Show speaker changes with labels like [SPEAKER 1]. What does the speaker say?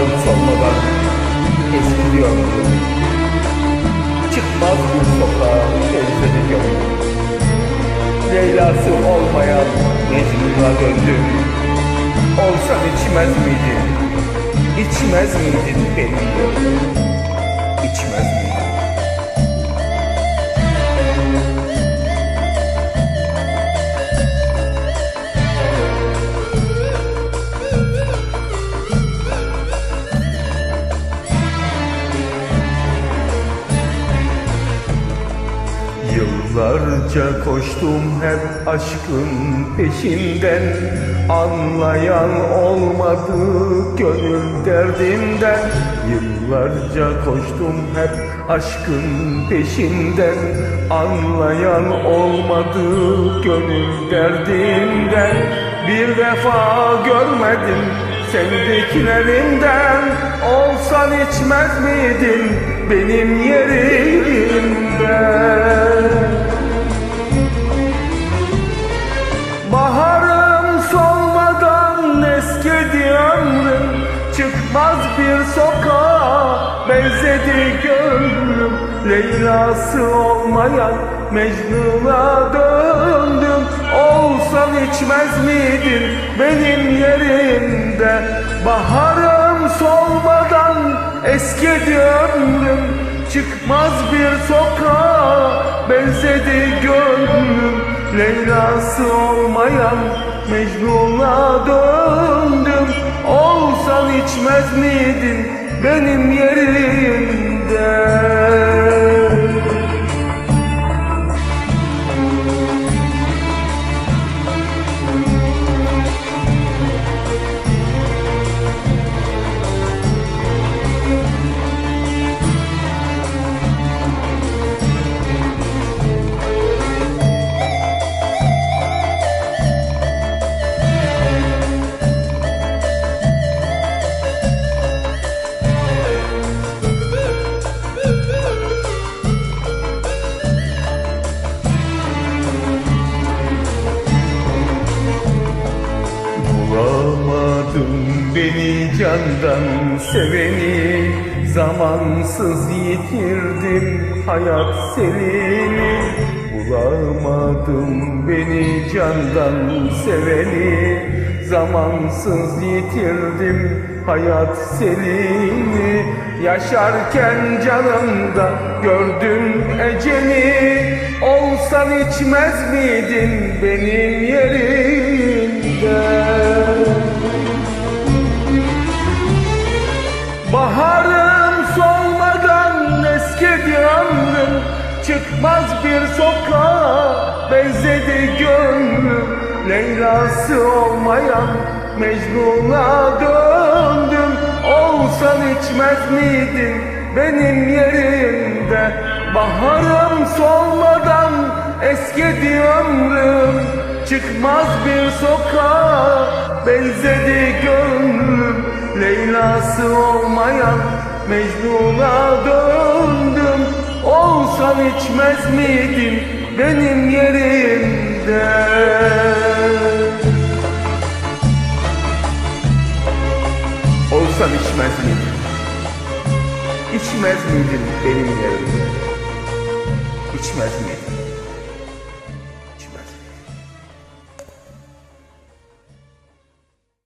[SPEAKER 1] Baharım solmadan eskiliyor. Çıkmaz bir sokağa özledi gönlüm. Leyla'sı olmayan Mecnun'a döndüm. Olsan içmez miydin? İçmez miydin benimle? İçmez miydin? Yıllarca koştum hep aşkın peşinden. Anlayan olmadı gönül derdimden Yıllarca koştum hep aşkın peşinden. Anlayan olmadı gönül derdimden Bir vefa görmedim sevdiklerinden. Olsan içmez miydin benim yerimde sokağa benzedi gönlüm. Leyla'sı olmayan Mecnun'a döndüm. Olsan içmez miydin benim yerimde? Baharım solmadan eskidi ömrüm Çıkmaz bir sokağa benzedi gönlüm. Leyla'sı olmayan Mecnun'a döndüm içmez miydin benim yerimde beni candan seveni Zamansız yitirdim hayat serini Bulamadım beni candan seveni Zamansız yitirdim hayat serini Yaşarken canımda gördüm eceli Olsan içmez miydin benim yerimde Çıkmaz bir sokağa. Benzedi gönlüm Leyla'sı olmayan. Mecnun'a döndüm. Olsan içmez miydin benim yerimde? Baharım solmadan eskidi ömrüm. Çıkmaz bir sokağa. Benzedi gönlüm Leyla'sı olmayan. Mecnun'a döndüm Olsan içmez miydin benim yerimde Olsan içmez miydin? İçmez miydin benim yerimde? İçmez miydin?